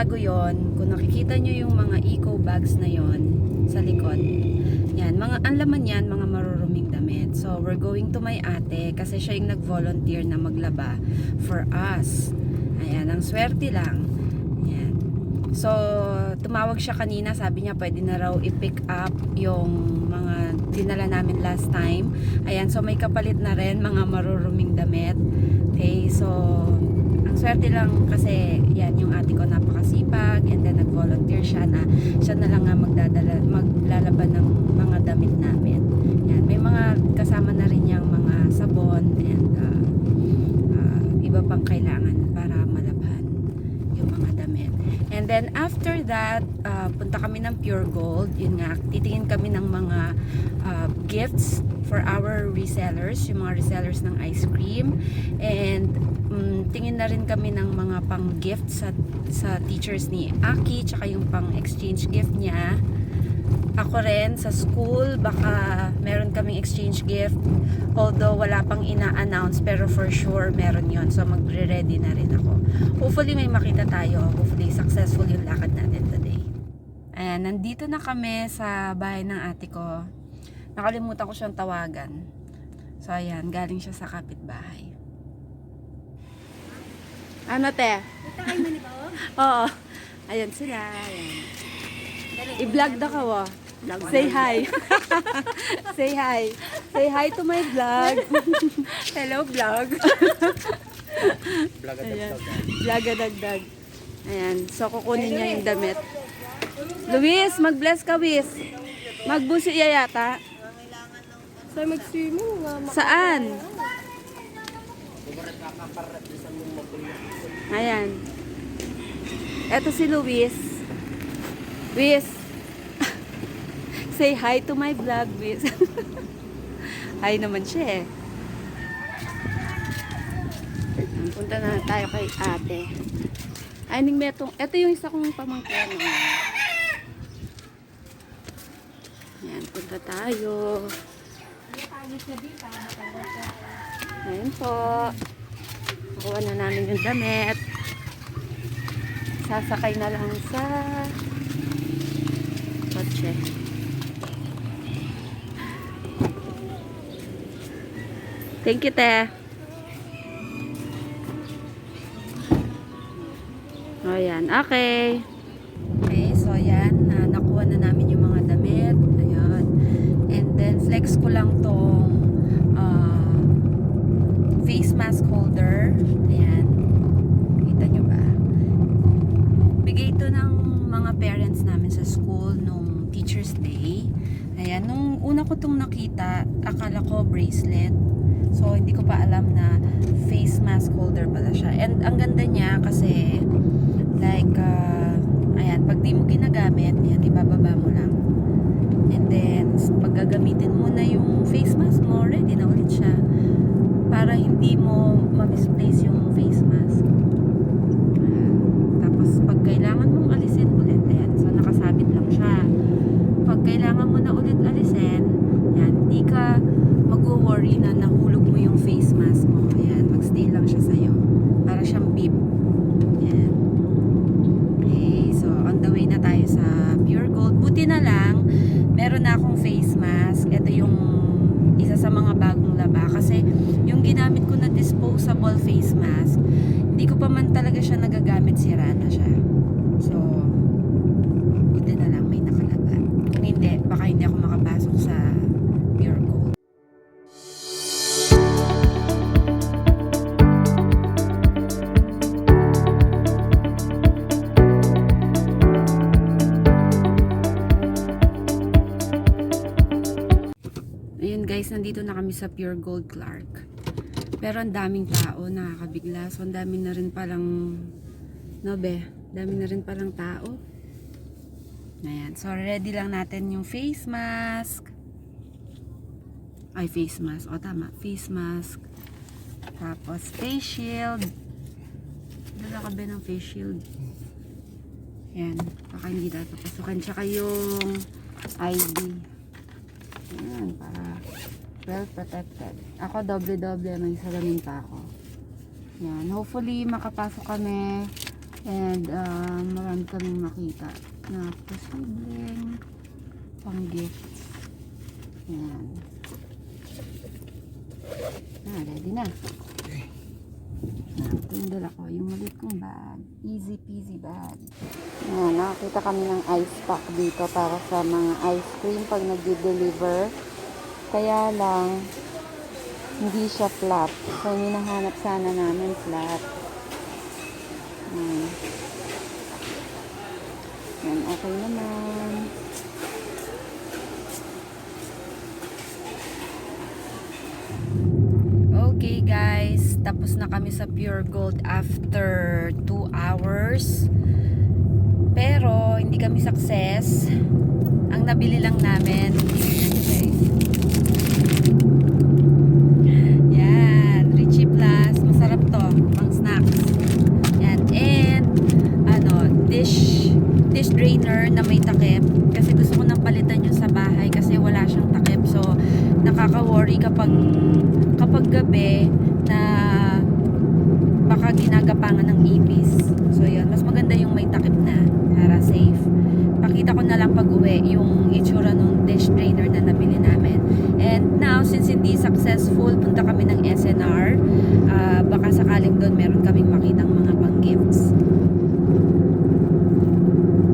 bago yon, kung nakikita nyo yung mga eco bags na yon sa likod, yan, mga ang laman yan, mga maruruming damit. So, we're going to my ate kasi siya yung nag-volunteer na maglaba for us. Ayan, ang swerte lang. Ayan. So, tumawag siya kanina, sabi niya pwede na raw i-pick up yung mga dinala namin last time. Ayan, so may kapalit na rin mga maruruming damit. Okay, so swerte lang kasi yan yung ate ko napakasipag and then nag-volunteer siya na siya na lang nga magdadala, maglalaban ng mga damit namin. Yan, may mga kasama na rin yung mga sabon and uh, uh, iba pang kailangan para malabhan yung mga damit. And then after that, uh, punta kami ng Pure Gold. Yun nga, titingin kami ng mga uh, gifts for our resellers, yung mga resellers ng ice cream. And na rin kami ng mga pang gift sa, sa teachers ni Aki, tsaka yung pang exchange gift niya. Ako rin sa school, baka meron kaming exchange gift. Although wala pang ina-announce, pero for sure meron yon So magre-ready na rin ako. Hopefully may makita tayo. Hopefully successful yung lakad natin today. Ayan, nandito na kami sa bahay ng ate ko. Nakalimutan ko siyang tawagan. So ayan, galing siya sa kapitbahay. Ano te? Oo. Ayan sila. Ayan. I-vlog na ka wa. Say hi. Say hi. Say hi to my vlog. Hello vlog. Ayan. Vlog dagdag. Ayan. So kukunin niya yung damit. Luis, mag-bless ka, Luis. Magbusi yata. Sa mag-swimming nga. Saan? Ayan. Eto si Luis. Luis. Say hi to my vlog, Luis. hi naman siya eh. Punta na tayo kay ate. Ay, ning metong, eto yung isa kong pamangkin. Ayan, punta tayo. Ayan po. Nakuha na namin yung damit. Sasakay na lang sa kotse. Thank you, te. O, yan. Okay. Okay, so yan. Na, nakuha na namin yung mga damit. Ayan. And then, flex ko lang tong ah, face mask holder. Ayan. Kita nyo ba? Bigay ito ng mga parents namin sa school nung Teacher's Day. Ayan. Nung una ko itong nakita, akala ko bracelet. So, hindi ko pa alam na face mask holder pala siya. And ang ganda niya kasi like, ah, ayan, pag di mo ginagamit, ayan, ibababa mo lang. And then, pag gagamitin mo na yung face mask mo, ready na ulit siya. Para hindi mo ma-misplace yung kami sa Pure Gold Clark. Pero ang daming tao, nakakabigla. So, ang dami na rin palang, no be, dami na rin palang tao. Ayan, so ready lang natin yung face mask. Ay, face mask. O, tama, face mask. Tapos, face shield. Dala ka ba ng face shield? Yan. Baka hindi tayo papasukan. Tsaka yung ID. Yan. Para well protected. Ako doble-doble. May salamin pa ako. Yan. Hopefully makapasok kami and uh, marami kaming makita na posibleng pang gifts. Yan. Ah, ready na. Ah, ito yung dala ko. Yung maliit kong bag. Easy peasy bag. Yan, nakakita kami ng ice pack dito para sa mga ice cream pag nag-deliver. Kaya lang, hindi siya flat. So, hinahanap sana namin flat. Yan. Yan, okay naman. Okay guys, tapos na kami sa Pure Gold after 2 hours. Pero hindi kami success. Ang nabili lang namin, tingnan nyo guys. Yan, Richie Plus, masarap to, pang snacks. Yan, and ano, dish drainer na may takip kasi gusto ko nang palitan yun sa bahay kasi wala siyang takip. So, nakaka-worry kapag kapag gabi na baka ginagapangan ng ipis. So yun, mas maganda yung may takip na para safe. Pakita ko na lang pag uwi yung itsura ng dish drainer na nabili namin. And now, since hindi successful, punta kami ng SNR. Ah, baka sakaling doon meron kaming makitang mga pang gifts.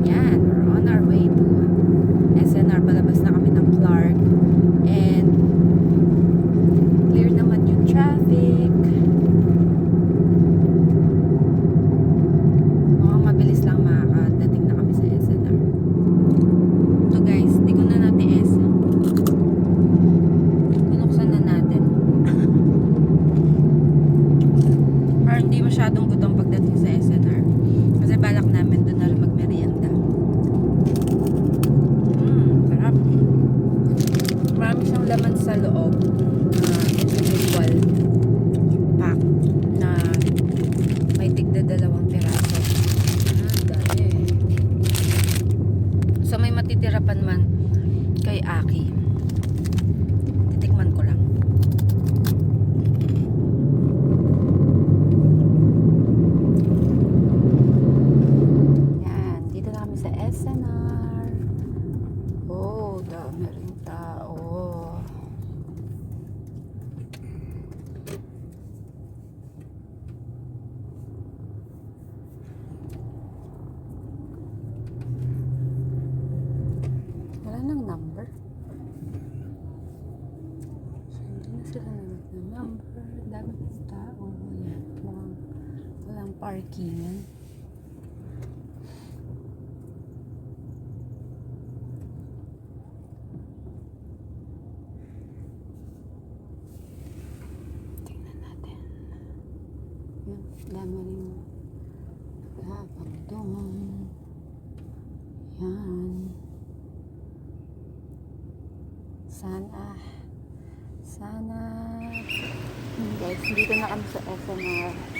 Yan, we're on our way to SNR. Palabas na kami ng Clark. And clear naman yung traffic. Mukhang mabilis lang makakadating na kami sa SNR. Ito guys, di ko na natiis. Binuksan na natin. Parang hindi masyadong gutom pagdating sa SNR. Kasi balak namin doon na rin magmerienda. Mmm, sarap. Marami siyang laman sa loob. Uh, individual pack na may tigda dalawang piraso. Ah, dami. So may matitira pa naman kay Aki. Titikman ko lang. Yan, dito na kami sa SNR. Oh, dami rin tao. Wala nang number. So, hindi na sila nag number. Dami ng tao. Ayan, walang, parkingan. Tingnan natin. Yan, dami rin habang doon. Yan. Sana. Sana. Guys, dito na kami sa SNR.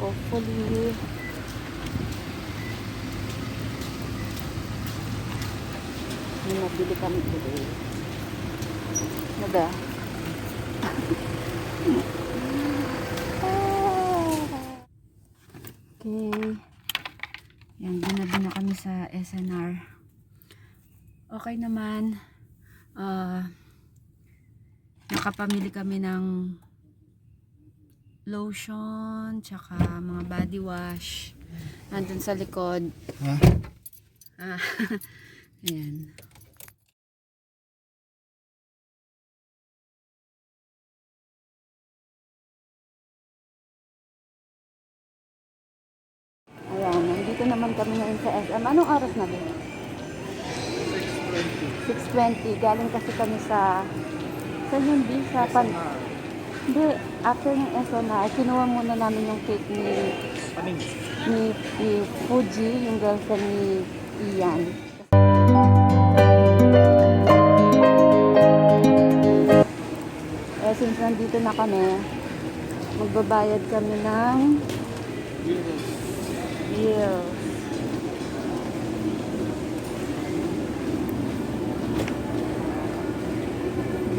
Hopefully, may mabili kami today. Ano ba? okay. Yan, ginabi na kami sa SNR. Okay naman. Ah, nakapamili kami ng lotion, tsaka mga body wash. Nandun sa likod. Ha? Ah, ayan. Ayan, nandito naman kami ngayon sa SM. Anong oras na din? 6.20. Galing kasi kami sa saan yun, Bi? Sa pan... Hindi, after ng SNR, kinuha muna namin yung cake ni, ni, ni Fuji, yung girlfriend ni Ian. Eh, since nandito na kami, magbabayad kami ng bill.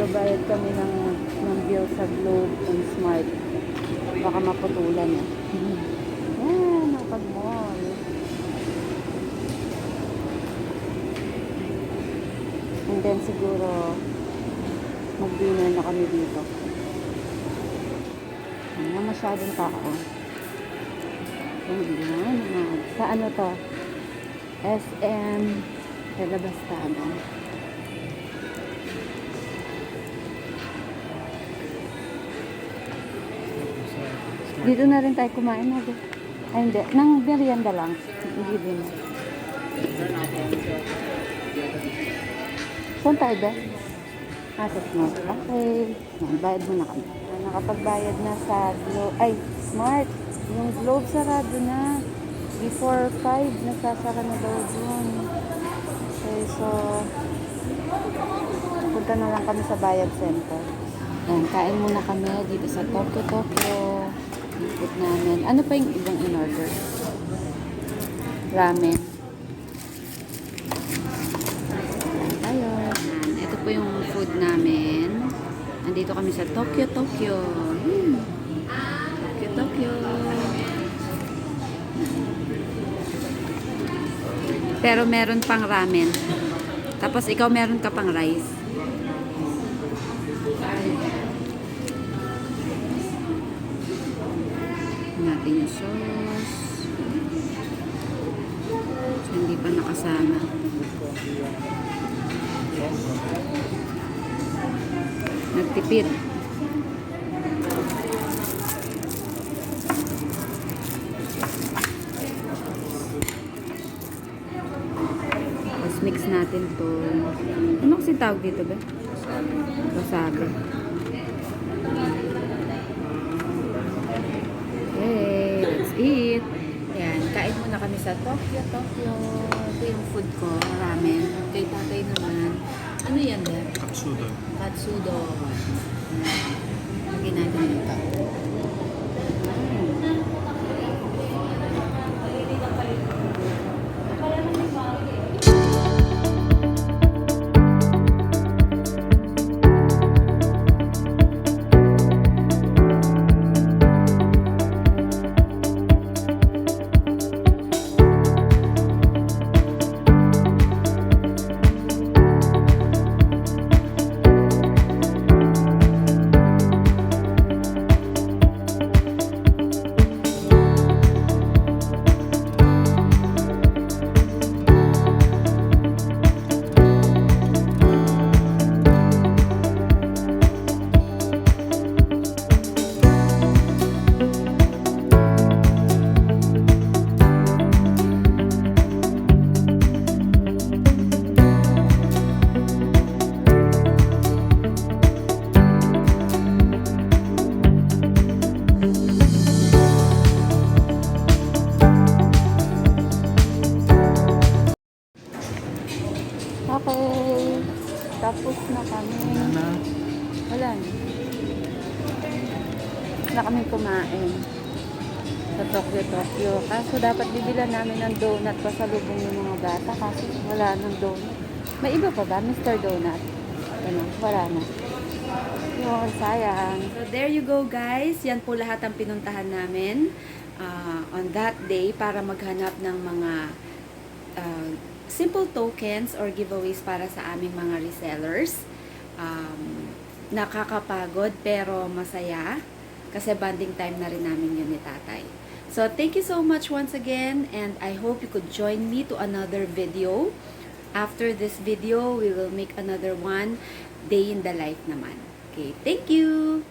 Babayad kami ng, bill sa Globe and Smart. Baka maputulan na. Yan, nakapag-mall. And then siguro mag-dinner na kami dito. Wala masyadong tao. Naman. Sa ano to? SM Telabastano. Dito na rin tayo kumain. Nabi. Ay, hindi. Nang merienda lang. Hindi din. Saan tayo ba? Ah, sa Smart. Okay. Bayad muna kami. Nakapagbayad na sa Globe. Ay, Smart. Yung Globe sarado na. Before 5, nasasara na daw dun. Okay, so... Punta na lang kami sa Bayad Center. Yan, kain muna kami dito sa Tokyo Tokyo. Ikot namin. Ano pa yung ibang in-order? Ramen. tayo. Ito po yung food namin. Nandito kami sa Tokyo, Tokyo. Hmm. Tokyo, Tokyo. Pero meron pang ramen. Tapos ikaw meron ka pang rice. Natin yung sauce. So, hindi pa nakasama. Nagtipid. Tapos mix natin to. Ano kasi tawag dito ba? Wasabi. Okay, let's eat. Yan, kain muna kami sa Tokyo, Tokyo. Ito yung food ko, ramen. Kay tatay naman. Ano yan, Dad? Katsudon. Katsudon. Lagyan natin na kami kumain. Sa Tokyo, Tokyo. Kaso dapat bibilan namin ng donut pa sa lubong yung mga bata. Kaso wala ng donut. May iba pa ba? Mr. Donut. Ano? Wala na. Yun, sayang. So there you go guys. Yan po lahat ang pinuntahan namin uh, on that day para maghanap ng mga uh, simple tokens or giveaways para sa aming mga resellers. Um, nakakapagod pero masaya kasi bonding time na rin namin yun ni tatay. So, thank you so much once again and I hope you could join me to another video. After this video, we will make another one, day in the life naman. Okay, thank you!